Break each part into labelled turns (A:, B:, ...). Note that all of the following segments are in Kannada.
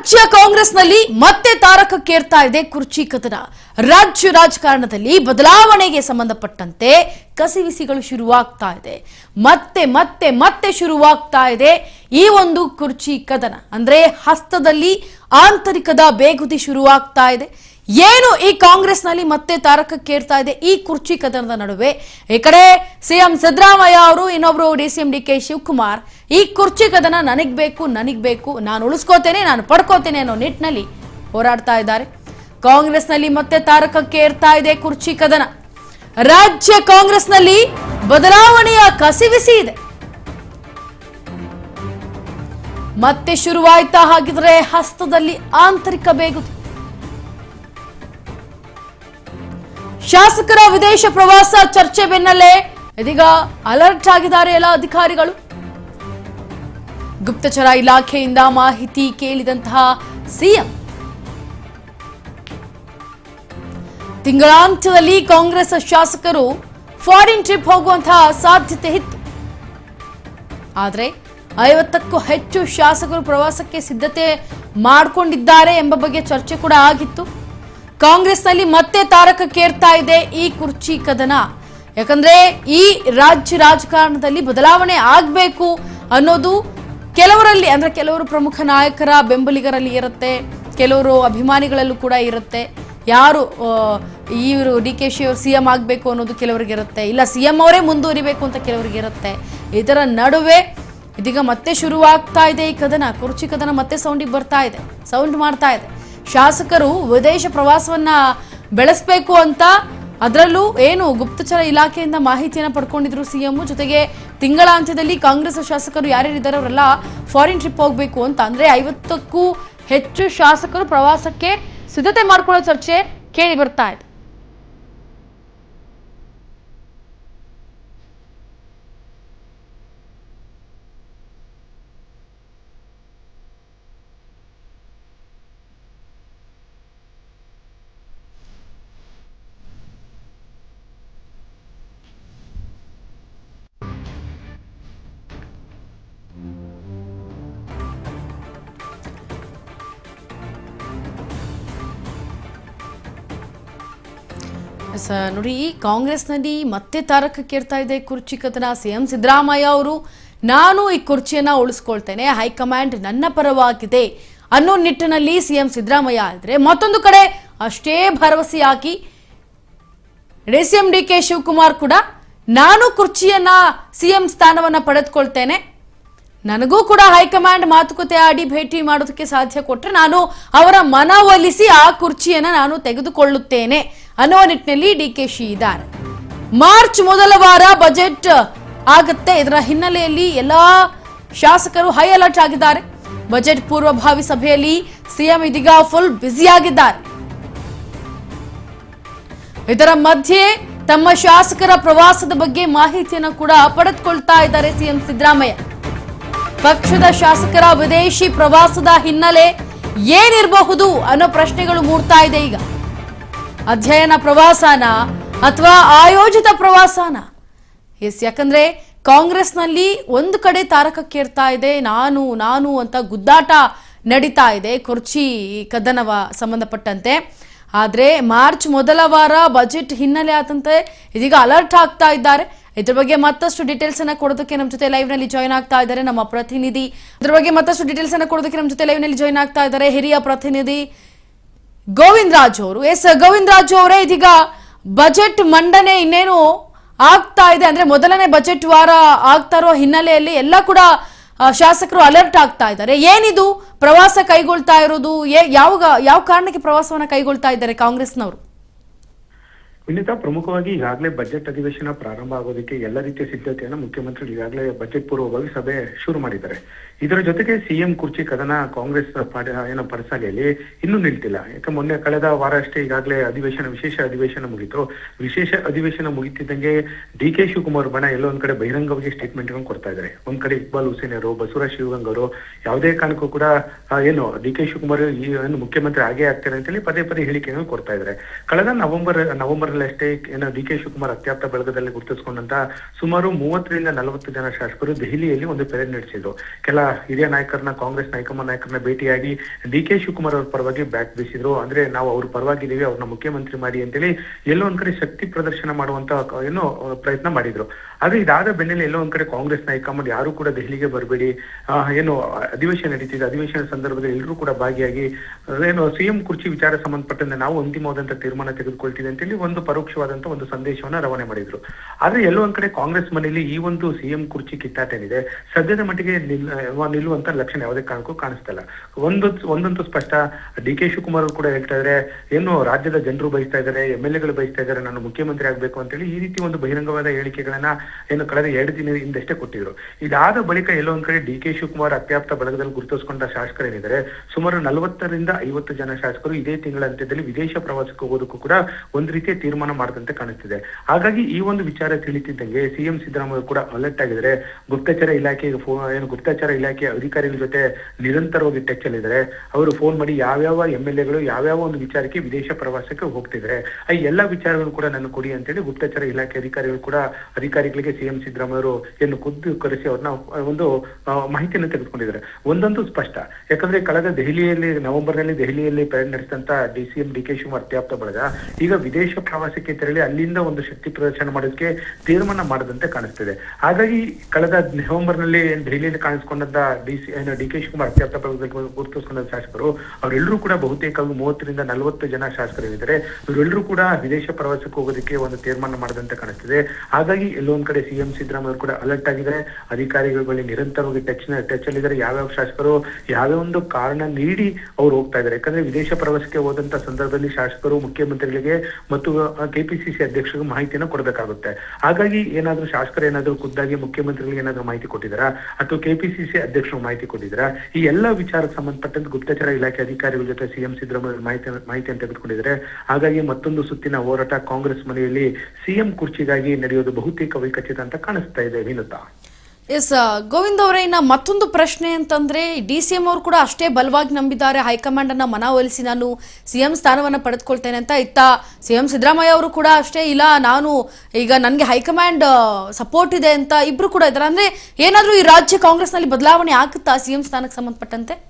A: ರಾಜ್ಯ ಕಾಂಗ್ರೆಸ್ನಲ್ಲಿ ಮತ್ತೆ ತಾರಕಕ್ಕೇರ್ತಾ ಇದೆ ಕುರ್ಚಿ ಕದನ. ರಾಜ್ಯ ರಾಜಕಾರಣದಲ್ಲಿ ಬದಲಾವಣೆಗೆ ಸಂಬಂಧಪಟ್ಟಂತೆ ಕಸಿವಿಸಿಗಳು ಶುರುವಾಗ್ತಾ ಇದೆ. ಮತ್ತೆ ಮತ್ತೆ ಮತ್ತೆ ಶುರುವಾಗ್ತಾ ಇದೆ ಈ ಒಂದು ಕುರ್ಚಿ ಕದನ. ಅಂದ್ರೆ ಹಸ್ತದಲ್ಲಿ ಆಂತರಿಕದ ಬೇಗುದಿ ಶುರುವಾಗ್ತಾ ಇದೆ. ಏನು ಈ ಕಾಂಗ್ರೆಸ್ನಲ್ಲಿ ಮತ್ತೆ ತಾರಕಕ್ಕೇರ್ತಾ ಇದೆ ಈ ಕುರ್ಚಿ ಕದನದ ನಡುವೆ? ಈ ಕಡೆ ಸಿಎಂ ಸಿದ್ದರಾಮಯ್ಯ ಅವರು, ಇನ್ನೊಬ್ರು D C M D K Shivakumar, ಈ ಕುರ್ಚಿ ಕದನ ನನಗ್ ಬೇಕು ನನಗ್ ಬೇಕು, ನಾನು ಉಳಿಸ್ಕೋತೇನೆ, ನಾನು ಪಡ್ಕೋತೇನೆ ಅನ್ನೋ ನಿಟ್ಟಿನಲ್ಲಿ ಹೋರಾಡ್ತಾ ಇದ್ದಾರೆ. ಕಾಂಗ್ರೆಸ್ನಲ್ಲಿ ಮತ್ತೆ ತಾರಕಕ್ಕೆ ಏರ್ತಾ ಇದೆ ಕುರ್ಚಿ ಕದನ. ರಾಜ್ಯ ಕಾಂಗ್ರೆಸ್ನಲ್ಲಿ ಬದಲಾವಣೆಯ ಕಸಿವಿಸಿ ಇದೆ. ಮತ್ತೆ ಶುರುವಾಯ್ತಾ ಹಾಗಿದ್ರೆ ಹಸ್ತದಲ್ಲಿ ಆಂತರಿಕ ಬೇಗುದಿ ಶಾಸಕರ ವಿದೇಶ ಪ್ರವಾಸ ಚರ್ಚೆ ಬೆನ್ನಲ್ಲೇ ಇದೀಗ ಅಲರ್ಟ್ ಆಗಿದ್ದಾರೆ ಎಲ್ಲ ಅಧಿಕಾರಿಗಳು. ಗುಪ್ತಚರ ಇಲಾಖೆಯಿಂದ ಮಾಹಿತಿ ಕೇಳಿದಂತಹ ಸಿಎಂ. ತಿಂಗಳಾಂತ್ಯದಲ್ಲಿ ಕಾಂಗ್ರೆಸ್ ಶಾಸಕರು ಫಾರಿನ್ ಟ್ರಿಪ್ ಹೋಗುವಂತಹ ಸಾಧ್ಯತೆ ಇತ್ತು. ಆದರೆ ಐವತ್ತಕ್ಕೂ ಹೆಚ್ಚು ಶಾಸಕರು ಪ್ರವಾಸಕ್ಕೆ ಸಿದ್ಧತೆ ಮಾಡಿಕೊಂಡಿದ್ದಾರೆ ಎಂಬ ಬಗ್ಗೆ ಚರ್ಚೆ ಕೂಡ ಆಗಿತ್ತು. ಕಾಂಗ್ರೆಸ್ನಲ್ಲಿ ಮತ್ತೆ ತಾರಕಕ್ಕೇರ್ತಾ ಇದೆ ಈ ಕುರ್ಚಿ ಕದನ. ಯಾಕಂದ್ರೆ ಈ ರಾಜ್ಯ ರಾಜಕಾರಣದಲ್ಲಿ ಬದಲಾವಣೆ ಆಗಬೇಕು ಅನ್ನೋದು ಕೆಲವರಲ್ಲಿ, ಅಂದ್ರೆ ಕೆಲವರು ಪ್ರಮುಖ ನಾಯಕರ ಬೆಂಬಲಿಗರಲ್ಲಿ ಇರುತ್ತೆ, ಕೆಲವರು ಅಭಿಮಾನಿಗಳಲ್ಲೂ ಕೂಡ ಇರುತ್ತೆ. ಯಾರು ಇವರು ಡಿ ಕೆ ಶಿ ಅವರು ಸಿ ಎಂ ಆಗಬೇಕು ಅನ್ನೋದು ಕೆಲವರಿಗೆ ಇರುತ್ತೆ. ಇಲ್ಲ, ಸಿ ಎಂ ಅವರೇ ಮುಂದುವರಿಬೇಕು ಅಂತ ಕೆಲವರಿಗೆ ಇರುತ್ತೆ. ಇದರ ನಡುವೆ ಇದೀಗ ಮತ್ತೆ ಶುರುವಾಗ್ತಾ ಇದೆ ಈ ಕದನ. ಕುರ್ಚಿ ಕದನ ಮತ್ತೆ ಸೌಂಡಿಗೆ ಬರ್ತಾ ಇದೆ ಸೌಂಡ್ ಮಾಡ್ತಾ ಇದೆ. ಶಾಸಕರು ವಿದೇಶ ಪ್ರವಾಸವನ್ನ ಬೆಳೆಸಬೇಕು ಅಂತ ಅದರಲ್ಲೂ ಏನು ಗುಪ್ತಚರ ಇಲಾಖೆಯಿಂದ ಮಾಹಿತಿಯನ್ನು ಪಡ್ಕೊಂಡಿದ್ರು ಸಿಎಂ. ಜೊತೆಗೆ ತಿಂಗಳಾಂತ್ಯದಲ್ಲಿ ಕಾಂಗ್ರೆಸ್ ಶಾಸಕರು ಯಾರ್ಯಾರಿದ್ದಾರೆ ಅವರೆಲ್ಲ ಫಾರಿನ್ ಟ್ರಿಪ್ ಹೋಗಬೇಕು ಅಂತ. ಅಂದ್ರೆ ಐವತ್ತಕ್ಕೂ ಹೆಚ್ಚು ಶಾಸಕರು ಪ್ರವಾಸಕ್ಕೆ ಸಿದ್ಧತೆ ಮಾಡ್ಕೊಳ್ಳೋ ಚರ್ಚೆ ಕೇಳಿ ಬರ್ತಾ ಇದೆ. ನೋಡಿ, ಕಾಂಗ್ರೆಸ್ನಲ್ಲಿ ಮತ್ತೆ ತಾರಕಕ್ಕೇರ್ತಾ ಇದೆ ಕುರ್ಚಿ ಕಥನ ಸಿಎಂ ಸಿದ್ದರಾಮಯ್ಯ ಅವರು. ನಾನು ಈ ಕುರ್ಚಿಯನ್ನ ಉಳಿಸ್ಕೊಳ್ತೇನೆ, ಹೈಕಮಾಂಡ್ ನನ್ನ ಪರವಾಗಿದೆ ಅನ್ನೋ ನಿಟ್ಟಿನಲ್ಲಿ ಸಿಎಂ ಸಿದ್ದರಾಮಯ್ಯ ಆದರೆ ಮತ್ತೊಂದು ಕಡೆ ಅಷ್ಟೇ ಭರವಸೆ ಹಾಕಿ D C M D K Shivakumar ಕೂಡ, ನಾನು ಕುರ್ಚಿಯನ್ನ ಸಿಎಂ ಸ್ಥಾನವನ್ನ ಪಡೆದುಕೊಳ್ತೇನೆ. ನನಗೂ ಕೂಡ ಹೈಕಮಾಂಡ್ ಮಾತುಕತೆ ಆಡಿ ಭೇಟಿ ಮಾಡೋದಕ್ಕೆ ಸಾಧ್ಯ ಕೊಟ್ಟರೆ ನಾನು ಅವರ ಮನವೊಲಿಸಿ ಆ ಕುರ್ಚಿಯನ್ನ ನಾನು ತೆಗೆದುಕೊಳ್ಳುತ್ತೇನೆ. ಅನ್ನೋ ನಿಟ್ಟಿನಲ್ಲಿ ಡಿ ಕೆ ಶಿ ಇದ್ದಾರೆ. ಮಾರ್ಚ್ ಮೊದಲ ವಾರ ಬಜೆಟ್ ಆಗುತ್ತೆ. ಇದರ ಹಿನ್ನೆಲೆಯಲ್ಲಿ ಎಲ್ಲಾ ಶಾಸಕರು ಹೈ ಅಲರ್ಟ್ ಆಗಿದ್ದಾರೆ. ಬಜೆಟ್ ಪೂರ್ವಭಾವಿ ಸಭೆಯಲ್ಲಿ ಸಿಎಂ ಇದೀಗ ಫುಲ್ ಬ್ಯುಸಿಯಾಗಿದ್ದಾರೆ ಇದರ ಮಧ್ಯೆ ತಮ್ಮ ಶಾಸಕರ ಪ್ರವಾಸದ ಬಗ್ಗೆ ಮಾಹಿತಿಯನ್ನು ಕೂಡ ಪಡೆದುಕೊಳ್ತಾ ಇದ್ದಾರೆ ಸಿಎಂ ಸಿದ್ದರಾಮಯ್ಯ. ಪಕ್ಷದ ಶಾಸಕರ ವಿದೇಶಿ ಪ್ರವಾಸದ ಹಿನ್ನೆಲೆ ಏನಿರಬಹುದು ಅನ್ನೋ ಪ್ರಶ್ನೆಗಳು ಮೂಡ್ತಾ ಇದೆ ಈಗ. ಅಧ್ಯಯನ ಪ್ರವಾಸನ ಅಥವಾ ಆಯೋಜಿತ ಪ್ರವಾಸನ. ಎಸ್, ಯಾಕಂದ್ರೆ ಕಾಂಗ್ರೆಸ್ನಲ್ಲಿ ಒಂದು ಕಡೆ ತಾರಕಕ್ಕೇರ್ತಾ ಇದೆ, ನಾನು ನಾನು ಅಂತ ಗುದ್ದಾಟ ನಡೀತಾ ಇದೆ, ಕುರ್ಚಿ ಕದನವ ಸಂಬಂಧಪಟ್ಟಂತೆ. ಆದರೆ ಮಾರ್ಚ್ ಮೊದಲ ವಾರ ಬಜೆಟ್ ಹಿನ್ನೆಲೆ ಆದಂತೆ ಇದೀಗ ಅಲರ್ಟ್ ಆಗ್ತಾ ಇದ್ದಾರೆ. ಇದ್ರ ಬಗ್ಗೆ ಮತ್ತಷ್ಟು ಡೀಟೇಲ್ಸ್ ಅನ್ನ ಕೊಡೋದಕ್ಕೆ ನಮ್ಮ ಜೊತೆ ಲೈವ್ನಲ್ಲಿ ಜಾಯ್ನ್ ಆಗ್ತಾ ಇದ್ದಾರೆ ನಮ್ಮ ಪ್ರತಿನಿಧಿ. ಇದ್ರ ಬಗ್ಗೆ ಮತ್ತಷ್ಟು ಡೀಟೇಲ್ಸ್ ಅನ್ನ ಕೊಡೋದಕ್ಕೆ ನಮ್ಮ ಜೊತೆ ಲೈವ್ನಲ್ಲಿ ಜಾಯ್ನ್ ಆಗ್ತಾ ಇದ್ದಾರೆ ಹಿರಿಯ ಪ್ರತಿನಿಧಿ ಗೋವಿಂದ್ ರಾಜ್ ಅವರು. ಎಸ್ ಗೋವಿಂದ್ ರಾಜ್ ಅವರೇ ಇದೀಗ ಬಜೆಟ್ ಮಂಡನೆ ಇನ್ನೇನು ಆಗ್ತಾ ಇದೆ? ಅಂದ್ರೆ ಮೊದಲನೇ ಬಜೆಟ್ ವಾರ ಆಗ್ತಾ ಇರೋ ಹಿನ್ನೆಲೆಯಲ್ಲಿ ಎಲ್ಲ ಕೂಡ ಶಾಸಕರು ಅಲರ್ಟ್ ಆಗ್ತಾ ಇದ್ದಾರೆ. ಏನಿದು ಪ್ರವಾಸ ಕೈಗೊಳ್ತಾ ಇರೋದು? ಯಾವ ಯಾವ ಕಾರಣಕ್ಕೆ ಪ್ರವಾಸವನ್ನ ಕೈಗೊಳ್ತಾ ಇದ್ದಾರೆ ಕಾಂಗ್ರೆಸ್ನವರು?
B: ವಿನಿತಾ ಪ್ರಮುಖವಾಗಿ ಈಗಾಗಲೇ ಬಜೆಟ್ ಅಧಿವೇಶನ ಪ್ರಾರಂಭ ಆಗೋದಕ್ಕೆ ಎಲ್ಲ ರೀತಿಯ ಸಿದ್ಧತೆಯನ್ನು ಮುಖ್ಯಮಂತ್ರಿಗಳು ಈಗಾಗಲೇ ಬಜೆಟ್ ಪೂರ್ವವಾಗಿ ಸಭೆ ಶುರು ಮಾಡಿದ್ದಾರೆ. ಇದರ ಜೊತೆಗೆ ಸಿಎಂ ಕುರ್ಚಿ ಕದನ ಕಾಂಗ್ರೆಸ್ ಏನೋ ಪರಸಾಲೆಯಲ್ಲಿ ಇನ್ನೂ ನಿಲ್ತಿಲ್ಲ. ಯಾಕೆ ಮೊನ್ನೆ ಕಳೆದ ವಾರ ಅಷ್ಟೇ ಈಗಾಗಲೇ ಅಧಿವೇಶನ, ವಿಶೇಷ ಅಧಿವೇಶನ ಮುಗಿತು. ವಿಶೇಷ ಅಧಿವೇಶನ ಮುಗಿತಿದ್ದಂಗೆ ಡಿ ಕೆ ಶಿವಕುಮಾರ್ ಬಣ ಎಲ್ಲೋ ಒಂದ್ ಕಡೆ ಬಹಿರಂಗವಾಗಿ ಸ್ಟೇಟ್ಮೆಂಟ್ ಕೊಡ್ತಾ ಇದ್ದಾರೆ. ಒಂದ್ ಕಡೆ ಇಕ್ಬಾಲ್ ಹುಸೇನ್ ಅವರು ಬಸವರಾಜ್ ಶಿವಗಂಗ್ ಅವರು, ಯಾವುದೇ ಕಾರಣಕ್ಕೂ ಕೂಡ ಏನು ಡಿ ಕೆ ಶಿವಕುಮಾರ್ ಏನು ಮುಖ್ಯಮಂತ್ರಿ ಆಗೇ ಆಗ್ತಾರೆ ಅಂತೇಳಿ ಪದೇ ಪದೇ ಹೇಳಿಕೆಗಳನ್ನು ಕೊಡ್ತಾ ಇದ್ದಾರೆ. ಕಳೆದ ನವೆಂಬರ್ ನವೆಂಬರ್ ತಿಂಗಳಷ್ಟೇ ಏನೋ ಡಿ ಕೆ ಶಿವಕುಮಾರ್ ಅತ್ಯಾಪ್ತ ಬೆಳಗದಲ್ಲಿ ಗುರುತಿಸಿಕೊಂಡಂತ ಸುಮಾರು ಮೂವತ್ತರಿಂದ ನಲವತ್ತು ಜನ ಶಾಸಕರು ದೆಹಲಿಯಲ್ಲಿ ಒಂದು ಪೆರೇಡ್ ನಡೆಸಿದ್ರು. ಕೆಲ ಹಿರಿಯ ನಾಯಕರನ್ನ ಕಾಂಗ್ರೆಸ್ ಹೈಕಮಾಂಡ್ ನಾಯಕರನ್ನ ಭೇಟಿಯಾಗಿ ಡಿ ಕೆ ಶಿವಕುಮಾರ್ ಅವರ ಪರವಾಗಿ ಬ್ಯಾಕ್ ಬೀಸಿದ್ರು. ಅಂದ್ರೆ ನಾವು ಅವ್ರ ಪರವಾಗಿದ್ದೀವಿ, ಅವ್ರನ್ನ ಮುಖ್ಯಮಂತ್ರಿ ಮಾಡಿ ಅಂತೇಳಿ ಎಲ್ಲೋ ಒಂದ್ ಕಡೆ ಶಕ್ತಿ ಪ್ರದರ್ಶನ ಮಾಡುವಂತ ಏನೋ ಪ್ರಯತ್ನ ಮಾಡಿದ್ರು. ಆದ್ರೆ ಇದಾದ ಬೆನ್ನಲ್ಲೇ ಎಲ್ಲೋ ಒಂದ್ ಕಡೆ ಕಾಂಗ್ರೆಸ್ ಹೈಕಮಾಂಡ್ ಯಾರು ಕೂಡ ದೆಹಲಿಗೆ ಬರಬೇಡಿ. ಏನು ಅಧಿವೇಶನ ನಡೀತಿದೆ. ಅಧಿವೇಶನ ಸಂದರ್ಭದಲ್ಲಿ ಎಲ್ಲರೂ ಕೂಡ ಭಾಗಿಯಾಗಿ, ಏನು ಸಿಎಂ ಕುರ್ಚಿ ವಿಚಾರ ಸಂಬಂಧಪಟ್ಟಂತೆ ನಾವು ಅಂತಿಮವಾದಂತ ತೀರ್ಮಾನ ತೆಗೆದುಕೊಳ್ತೀವಿ ಅಂತೇಳಿ ಒಂದು ಪರೋಕ್ಷವಾದಂತ ಒಂದು ಸಂದೇಶವನ್ನ ರವಾನೆ ಮಾಡಿದ್ರು. ಆದ್ರೆ ಎಲ್ಲೋ ಒಂದ್ ಕಡೆ ಕಾಂಗ್ರೆಸ್ ಮನೆಯಲ್ಲಿ ಈ ಒಂದು ಸಿಎಂ ಕುರ್ಚಿ ಕಿತ್ತಾಟ ಏನಿದೆ ಸದ್ಯದ ಮಟ್ಟಿಗೆ ನಿಲ್ಲುವಂತ ಲಕ್ಷಣ ಯಾವುದೇ ಕಾರಣಕ್ಕೂ ಕಾಣಿಸ್ತಾ ಇಲ್ಲ. ಒಂದು, ಒಂದಂತೂ ಸ್ಪಷ್ಟ. ಡಿ ಕೆ ಶಿವಕುಮಾರ್ ಕೂಡ ಹೇಳ್ತಾ ಇದ್ದಾರೆ ಏನು ರಾಜ್ಯದ ಜನರು ಬಯಸ್ತಾ ಇದ್ದಾರೆ ಎಂ ಎಲ್ ಎಗಳು ಬಯಸ್ತಾ ಇದ್ದಾರೆ ನಾನು ಮುಖ್ಯಮಂತ್ರಿ ಆಗ್ಬೇಕು ಅಂತೇಳಿ ಈ ರೀತಿ ಒಂದು ಬಹಿರಂಗವಾದ ಹೇಳಿಕೆಗಳನ್ನ ಏನು ಕಳೆದ ಎರಡು ದಿನ ಹಿಂದಷ್ಟೇ ಕೊಟ್ಟಿದ್ರು. ಇದಾದ ಬಳಿಕ ಎಲ್ಲೋ ಒಂದ್ ಕಡೆ ಡಿ ಕೆ ಶಿವಕುಮಾರ್ ಅತ್ಯಾಪ್ತ ಬಳಗದಲ್ಲಿ ಗುರುತಿಸಿಕೊಂಡ ಶಾಸಕರು ಏನಿದ್ದಾರೆ, ಸುಮಾರು ನಲವತ್ತರಿಂದ ಐವತ್ತು ಜನ ಶಾಸಕರು ಇದೇ ತಿಂಗಳ ಅಂತ್ಯದಲ್ಲಿ ವಿದೇಶ ಪ್ರವಾಸಕ್ಕೆ ಹೋಗೋದಕ್ಕೂ ಕೂಡ ಒಂದ್ ರೀತಿಯ ತೀರ್ಮಾನ ಮಾಡದಂತೆ ಕಾಣುತ್ತಿದೆ ಹಾಗಾಗಿ ಈ ಒಂದು ವಿಚಾರ ತಿಳಿತಿದ್ದಂಗೆ ಸಿಎಂ ಸಿದ್ದರಾಮಯ್ಯ ಕೂಡ ಅಲರ್ಟ್ ಆಗಿದ್ರೆ ಗುಪ್ತಚರ ಇಲಾಖೆ ಏನು ಗುಪ್ತಚರ ಇಲಾಖೆ ಅಧಿಕಾರಿಗಳ ಜೊತೆ ನಿರಂತರವಾಗಿ ಟಚ್ ಅಲ್ಲಿದ್ದಾರೆ ಅವರು ಫೋನ್ ಮಾಡಿ ಯಾವ್ಯಾವ ಎಂ ಎಲ್ ಎಗಳು ಯಾವ್ಯಾವ ಒಂದು ವಿಚಾರಕ್ಕೆ ವಿದೇಶ ಪ್ರವಾಸಕ್ಕೆ ಹೋಗ್ತಿದ್ದಾರೆ. ಈ ಎಲ್ಲಾ ವಿಚಾರಗಳು ಕೂಡ ನನ್ನ ಕೊಡಿ ಅಂತೇಳಿ ಗುಪ್ತಚರ ಇಲಾಖೆ ಅಧಿಕಾರಿಗಳು ಕೂಡ ಅಧಿಕಾರಿಗಳಿಗೆ ಸಿಎಂ ಸಿದ್ದರಾಮಯ್ಯ ಅವರು ಏನು ಖುದ್ದು ಕರೆಸಿ ಅವ್ರನ್ನ ಒಂದು ಮಾಹಿತಿಯನ್ನು ತೆಗೆದುಕೊಂಡಿದ್ದಾರೆ. ಒಂದಂತೂ ಸ್ಪಷ್ಟ. ಯಾಕಂದ್ರೆ ಕಳೆದ ದೆಹಲಿಯಲ್ಲಿ, ನವೆಂಬರ್ನಲ್ಲಿ ದೆಹಲಿಯಲ್ಲಿ ಪ್ರಯಾಣ ನಡೆಸಿದಂತ D C M D K Shivakumar ಅತ್ಯಾಪ್ತ ಬಳಗ, ಈಗ ವಿದೇಶ ಪ್ರವಾಸಕ್ಕೆ ತೆರಳಿ ಅಲ್ಲಿಂದ ಒಂದು ಶಕ್ತಿ ಪ್ರದರ್ಶನ ಮಾಡೋದಕ್ಕೆ ತೀರ್ಮಾನ ಮಾಡದಂತೆ ಕಾಣಿಸ್ತಿದೆ. ಹಾಗಾಗಿ ಕಳೆದ ನವೆಂಬರ್ನಲ್ಲಿ ದೆಹಲಿಯಲ್ಲಿ ಕಾಣಿಸಿಕೊಂಡಂತ D C D K Shivakumar ಗುರುತಿಸಿಕೊಂಡ ಶಾಸಕರು, ಅವರೆಲ್ಲರೂ ಕೂಡ ಬಹುತೇಕ ಮೂವತ್ತರಿಂದ ನಲವತ್ತು ಜನ ಶಾಸಕರು ಇದ್ದಾರೆ. ಇವರೆಲ್ಲರೂ ಕೂಡ ವಿದೇಶ ಪ್ರವಾಸಕ್ಕೆ ಹೋಗೋದಕ್ಕೆ ಒಂದು ತೀರ್ಮಾನ ಮಾಡದಂತೆ ಕಾಣಿಸ್ತಿದೆ. ಹಾಗಾಗಿ ಎಲ್ಲೋ ಒಂದ್ ಕಡೆ ಸಿಎಂ ಸಿದ್ದರಾಮಯ್ಯ ಕೂಡ ಅಲರ್ಟ್ ಆಗಿದ್ದಾರೆ ಅಧಿಕಾರಿಗಳ ಬಳಿ ನಿರಂತರವಾಗಿ ಟಚ್ ಟಚ್ ಅಲ್ಲಿದ್ದಾರೆ ಯಾವ್ಯಾವ ಶಾಸಕರು ಯಾವ್ಯಾವ ಒಂದು ಕಾರಣ ನೀಡಿ ಅವ್ರು ಹೋಗ್ತಾ ಇದ್ದಾರೆ. ಯಾಕಂದ್ರೆ ವಿದೇಶ ಪ್ರವಾಸಕ್ಕೆ ಹೋದಂತ ಸಂದರ್ಭದಲ್ಲಿ ಶಾಸಕರು, ಮುಖ್ಯಮಂತ್ರಿಗಳಿಗೆ ಮತ್ತು ಕೆಪಿಸಿಸಿ ಅಧ್ಯಕ್ಷರಿಗೆ ಮಾಹಿತಿಯನ್ನು ಕೊಡಬೇಕಾಗುತ್ತೆ. ಹಾಗಾಗಿ ಏನಾದ್ರೂ ಶಾಸಕರು ಏನಾದ್ರೂ ಖುದ್ದಾಗಿ ಮುಖ್ಯಮಂತ್ರಿಗಳಿಗೆ ಏನಾದ್ರೂ ಮಾಹಿತಿ ಕೊಟ್ಟಿದ್ದಾರಾ? ಅಥವಾ ಕೆಪಿಸಿಸಿ ಅಧ್ಯಕ್ಷರು ಮಾಹಿತಿ ಕೊಟ್ಟಿದ್ದಾರಾ? ಈ ಎಲ್ಲ ವಿಚಾರಕ್ಕೆ ಸಂಬಂಧಪಟ್ಟಂತೆ ಗುಪ್ತಚರ ಇಲಾಖೆ ಅಧಿಕಾರಿಗಳ ಜೊತೆ ಸಿಎಂ ಸಿದ್ದರಾಮಯ್ಯ ಮಾಹಿತಿ ಮಾಹಿತಿಯನ್ನು ತೆಗೆದುಕೊಂಡಿದ್ದಾರೆ. ಹಾಗಾಗಿ ಮತ್ತೊಂದು ಸುತ್ತಿನ ಹೋರಾಟ ಕಾಂಗ್ರೆಸ್ ಮನೆಯಲ್ಲಿ ಸಿಎಂ ಕುರ್ಚಿಗಾಗಿ ನಡೆಯೋದು ಬಹುತೇಕ ವಿಕಚಿತ ಅಂತ ಕಾಣಿಸ್ತಾ ಇದೆ ವಿನುತಾ.
A: ಎಸ್ ಗೋವಿಂದ್ ಅವರೇ, ಇನ್ನ ಮತ್ತೊಂದು ಪ್ರಶ್ನೆ ಅಂತಂದ್ರೆ, ಡಿ ಸಿ ಎಂ ಅವರು ಕೂಡ ಅಷ್ಟೇ ಬಲವಾಗಿ ನಂಬಿದ್ದಾರೆ. ಹೈಕಮಾಂಡ್ ಅನ್ನ ಮನವೊಲಿಸಿ ನಾನು ಸಿಎಂ ಸ್ಥಾನವನ್ನ ಪಡೆದುಕೊಳ್ತೇನೆ ಅಂತ ಇತ್ತ. ಸಿಎಂ ಸಿದ್ದರಾಮಯ್ಯ ಅವರು ಕೂಡ ಅಷ್ಟೇ, ಇಲ್ಲ, ನಾನು ಈಗ ನನಗೆ ಹೈಕಮಾಂಡ್ ಸಪೋರ್ಟ್ ಇದೆ ಅಂತ ಇಬ್ರು ಕೂಡ ಇದ್ದಾರೆ. ಅಂದ್ರೆ ಏನಾದ್ರೂ ಈ ರಾಜ್ಯ ಕಾಂಗ್ರೆಸ್ನಲ್ಲಿ ಬದಲಾವಣೆ ಆಗುತ್ತಾ ಸಿಎಂ ಸ್ಥಾನಕ್ಕೆ ಸಂಬಂಧಪಟ್ಟಂತೆ?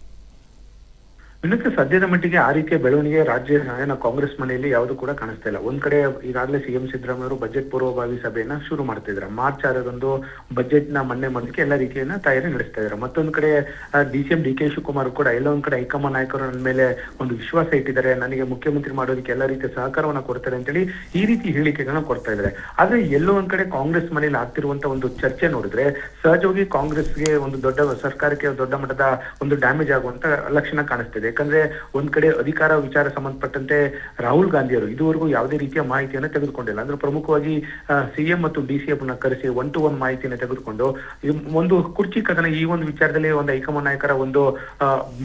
B: ಇನ್ನಕ್ಕೆ ಸದ್ಯದ ಮಟ್ಟಿಗೆ ಆ ರೀತಿಯ ಬೆಳವಣಿಗೆ ರಾಜ್ಯ ನಾಯನ ಕಾಂಗ್ರೆಸ್ ಮನೆಯಲ್ಲಿ ಯಾವುದು ಕೂಡ ಕಾಣಿಸ್ತಾ ಇಲ್ಲ. ಒಂದ್ ಕಡೆ ಈಗಾಗಲೇ ಸಿಎಂ ಸಿದ್ದರಾಮಯ್ಯ ಅವರು ಬಜೆಟ್ ಪೂರ್ವಭಾವಿ ಸಭೆಯನ್ನ ಶುರು ಮಾಡ್ತಿದ್ದಾರೆ ಮಾರ್ಚ್ ಆರರಂದು ಬಜೆಟ್ನ ಮನ್ನೆ ಮಾಡೋದಕ್ಕೆ ಎಲ್ಲ ರೀತಿಯನ್ನ ತಯಾರಿ ನಡೆಸ್ತಾ ಇದ್ದಾರೆ. ಮತ್ತೊಂದ್ ಕಡೆ D C M, D K Shivakumar ಕೂಡ ಎಲ್ಲ ಒಂದ್ ಕಡೆ ಹೈಕಮಾಂಡ್ ನಾಯಕರು ನನ್ನ ಮೇಲೆ ಒಂದು ವಿಶ್ವಾಸ ಇಟ್ಟಿದ್ದಾರೆ. ನನಗೆ ಮುಖ್ಯಮಂತ್ರಿ ಮಾಡೋದಕ್ಕೆ ಎಲ್ಲ ರೀತಿಯ ಸಹಕಾರವನ್ನ ಕೊಡ್ತಾರೆ ಅಂತೇಳಿ ಈ ರೀತಿ ಹೇಳಿಕೆಗಳನ್ನ ಕೊಡ್ತಾ ಇದ್ದಾರೆ. ಆದ್ರೆ ಎಲ್ಲೋ ಒಂದ್ ಕಡೆ ಕಾಂಗ್ರೆಸ್ ಮನೆಯಲ್ಲಿ ಆಗ್ತಿರುವಂತ ಒಂದು ಚರ್ಚೆ ನೋಡಿದ್ರೆ ಸಹಜವಾಗಿ ಕಾಂಗ್ರೆಸ್ಗೆ ಒಂದು ದೊಡ್ಡ ಸರ್ಕಾರಕ್ಕೆ ದೊಡ್ಡ ಮಟ್ಟದ ಒಂದು ಡ್ಯಾಮೇಜ್ ಆಗುವಂತ ಲಕ್ಷಣ ಕಾಣಿಸ್ತಿದೆ. ಯಾಕಂದ್ರೆ ಒಂದ್ ಕಡೆ ಅಧಿಕಾರ ವಿಚಾರ ಸಂಬಂಧಪಟ್ಟಂತೆ ರಾಹುಲ್ ಗಾಂಧಿ ಅವರು ಇದುವರೆಗೂ ಯಾವುದೇ ರೀತಿಯ ಮಾಹಿತಿಯನ್ನು ತೆಗೆದುಕೊಂಡಿಲ್ಲ. ಅಂದ್ರೆ ಪ್ರಮುಖವಾಗಿ ಸಿಎಂ ಮತ್ತು ಡಿ ಸಿ ಕರೆಸಿ ಒನ್ ಟು ಒನ್ ಮಾಹಿತಿಯನ್ನು ತೆಗೆದುಕೊಂಡು ಒಂದು ಕುರ್ಚಿ ಕದನ ಈ ಒಂದು ವಿಚಾರದಲ್ಲಿ ಒಂದು ಹೈಕಮಾಂಡ್ ನಾಯಕರ ಒಂದು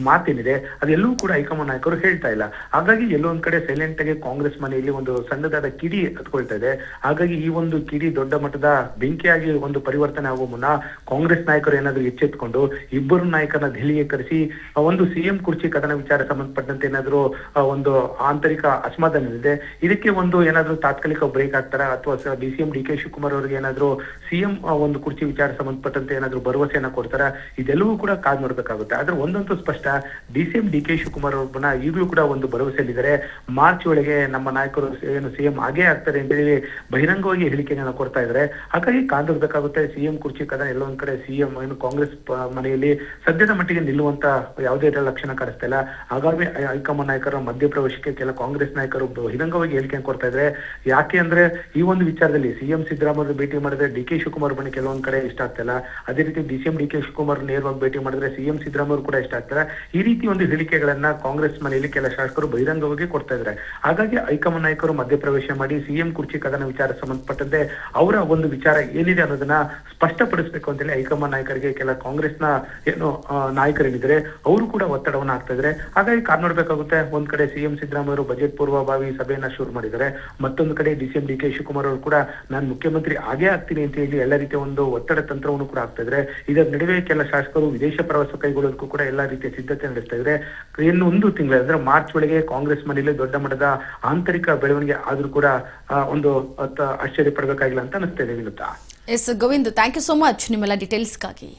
B: ಮಾತೇನಿದೆ. ಅದೆಲ್ಲವೂ ಕೂಡ ಹೈಕಮಾಂಡ್ ನಾಯಕರು ಹೇಳ್ತಾ ಇಲ್ಲ. ಹಾಗಾಗಿ ಎಲ್ಲೋ ಒಂದ್ ಕಡೆ ಸೈಲೆಂಟ್ ಆಗಿ ಕಾಂಗ್ರೆಸ್ ಮನೆಯಲ್ಲಿ ಒಂದು ಸಣ್ಣದಾದ ಕಿಡಿ ಹತ್ಕೊಳ್ತಾ ಇದೆ. ಹಾಗಾಗಿ ಈ ಒಂದು ಕಿಡಿ ದೊಡ್ಡ ಮಟ್ಟದ ಬೆಂಕಿಯಾಗಿ ಒಂದು ಪರಿವರ್ತನೆ ಆಗುವ ಮುನ್ನ ಕಾಂಗ್ರೆಸ್ ನಾಯಕರು ಏನಾದ್ರು ಎಚ್ಚೆತ್ಕೊಂಡು ಇಬ್ಬರು ನಾಯಕರನ್ನ ದೆಹಲಿಗೆ ಕರೆಸಿ ಒಂದು ಸಿಎಂ ಕುರ್ಚಿ ಕದನ ವಿಚಾರ ಸಂಬಂಧಪಟ್ಟಂತೆ ಏನಾದ್ರು ಒಂದು ಆಂತರಿಕ ಅಸಮಾಧಾನ ಇದೆ? ಇದಕ್ಕೆ ಒಂದು ಏನಾದ್ರು ತಾತ್ಕಾಲಿಕ ಬ್ರೇಕ್ ಆಗ್ತಾರ ಅಥವಾ D C M D K Shivakumar ಅವರಿಗೆ ಏನಾದ್ರು ಸಿಎಂ ಒಂದು ಕುರ್ಚಿ ವಿಚಾರ ಸಂಬಂಧಪಟ್ಟಂತೆ ಏನಾದ್ರು ಭರವಸೆಯನ್ನ ಕೊಡ್ತಾರ? ಇದೆಲ್ಲವೂ ಕೂಡ ಕಾದ್ ನೋಡ್ಬೇಕಾಗುತ್ತೆ. ಆದ್ರೆ ಒಂದಂತೂ ಸ್ಪಷ್ಟ, D C M D K Shivakumar ಅವ್ರನ್ನ ಈಗಲೂ ಕೂಡ ಒಂದು ಭರವಸೆಯಲ್ಲಿದ್ದಾರೆ. ಮಾರ್ಚ್ ಒಳಗೆ ನಮ್ಮ ನಾಯಕರು ಏನು ಸಿಎಂ ಆಗೇ ಆಗ್ತಾರೆ ಅಂತ ಹೇಳಿ ಬಹಿರಂಗವಾಗಿ ಹೇಳಿಕೆಗಳನ್ನ ಕೊಡ್ತಾ ಇದ್ದಾರೆ. ಹಾಗಾಗಿ ಕಾದಿರ್ಬೇಕಾಗುತ್ತೆ ಸಿಎಂ ಕುರ್ಚಿ ಕದ ಎಲ್ಲೊಂದ್ ಕಡೆ ಸಿಎಂ ಏನು ಕಾಂಗ್ರೆಸ್ ಮನೆಯಲ್ಲಿ ಸದ್ಯದ ಮಟ್ಟಿಗೆ ನಿಲ್ಲುವಂತ ಯಾವುದೇ ಲಕ್ಷಣ ಕಾಣಿಸ್ತಾ ಇಲ್ಲ. ಹೈ- ಹೈಕಮಾಂಡ್ ನಾಯಕರ ಮಧ್ಯಪ್ರವೇಶಕ್ಕೆ ಕೆಲ ಕಾಂಗ್ರೆಸ್ ನಾಯಕರು ಬಹಿರಂಗವಾಗಿ ಹೇಳಿಕೆ ಕೊಡ್ತಾ ಇದ್ರೆ, ಯಾಕೆ ಅಂದ್ರೆ ಈ ಒಂದು ವಿಚಾರದಲ್ಲಿ ಸಿಎಂ ಸಿದ್ದರಾಮಯ್ಯ ಭೇಟಿ ಮಾಡಿದ್ರೆ ಡಿ ಕೆ ಶಿವಕುಮಾರ್ ಬನ್ನಿ ಕೆಲವೊಂದ್ ಕಡೆ ಇಷ್ಟ ಆಗ್ತಿಲ್ಲ ಅದೇ ರೀತಿ D C M D K Shivakumar ನೇರವಾಗಿ ಭೇಟಿ ಮಾಡಿದ್ರೆ ಸಿಎಂ ಸಿದ್ದರಾಮಯ್ಯ ಕೂಡ ಇಷ್ಟ ಆಗ್ತಾರೆ. ಈ ರೀತಿ ಒಂದು ಹೇಳಿಕೆಗಳನ್ನ ಕಾಂಗ್ರೆಸ್ ಮನೆಯಲ್ಲಿ ಕೆಲ ಶಾಸಕರು ಬಹಿರಂಗವಾಗಿ ಕೊಡ್ತಾ ಇದ್ದಾರೆ. ಹಾಗಾಗಿ ಹೈಕಮಾಂಡ್ ನಾಯಕರು ಮಧ್ಯಪ್ರವೇಶ ಮಾಡಿ ಸಿಎಂ ಕುರ್ಚಿ ಕದನ ವಿಚಾರ ಸಂಬಂಧಪಟ್ಟಂತೆ ಅವರ ಒಂದು ವಿಚಾರ ಏನಿದೆ ಅನ್ನೋದನ್ನ ಸ್ಪಷ್ಟಪಡಿಸಬೇಕು ಅಂತೇಳಿ ಹೈಕಮಾಂಡ್ ನಾಯಕರಿಗೆ ಕೆಲ ಕಾಂಗ್ರೆಸ್ನ ಏನು ನಾಯಕರೇನಿದ್ರೆ ಅವರು ಕೂಡ ಒತ್ತಡವನ್ನ ಹಾಕ್ತಾ ಇದ್ದಾರೆ. ಹಾಗಾಗಿ ಕಾರ್ ನೋಡ್ಬೇಕಾಗುತ್ತೆ. ಒಂದ್ ಕಡೆ ಸಿಎಂ ಸಿದ್ದರಾಮಯ್ಯ ಬಜೆಟ್ ಪೂರ್ವಭಾವಿ ಸಭೆಯನ್ನ ಶುರು ಮಾಡಿದ್ದಾರೆ. ಮತ್ತೊಂದು ಕಡೆ ಡಿ ಡಿ ಕೆ ಶಿವಕುಮಾರ್ ಅವರು ಕೂಡ ನಾನು ಮುಖ್ಯಮಂತ್ರಿ ಆಗೇ ಆಗ್ತೀನಿ ಅಂತ ಹೇಳಿ ಎಲ್ಲ ರೀತಿಯ ಒಂದು ಒತ್ತಡ ತಂತ್ರವನ್ನು ಕೂಡ ಆಗ್ತಾ ಇದ್ರೆ ಇದರ ನಡುವೆ ಕೆಲ ಶಾಸಕರು ವಿದೇಶ ಪ್ರವಾಸ ಕೈಗೊಳ್ಳೋದಕ್ಕೂ ಕೂಡ ಎಲ್ಲ ರೀತಿಯ ಸಿದ್ಧತೆ ನಡೆಸ್ತಾ ಇದ್ರೆ ಇನ್ನು ಒಂದು ತಿಂಗಳ, ಅಂದ್ರೆ ಮಾರ್ಚ್ ಒಳಗೆ ಕಾಂಗ್ರೆಸ್ ಮನೆಯಲ್ಲಿ ದೊಡ್ಡ ಮಟ್ಟದ ಆಂತರಿಕ ಬೆಳವಣಿಗೆ ಆದ್ರೂ ಕೂಡ ಒಂದು ಆಶ್ಚರ್ಯ ಪಡಬೇಕಾಗಿಲ್ಲ ಅಂತ ಅನಿಸ್ತಾ ಇದೆ
A: S Govind thank you so much ನಿಮ್ಮೆಲ್ಲ ಡೀಟೇಲ್ಸ್ಗಾಗಿ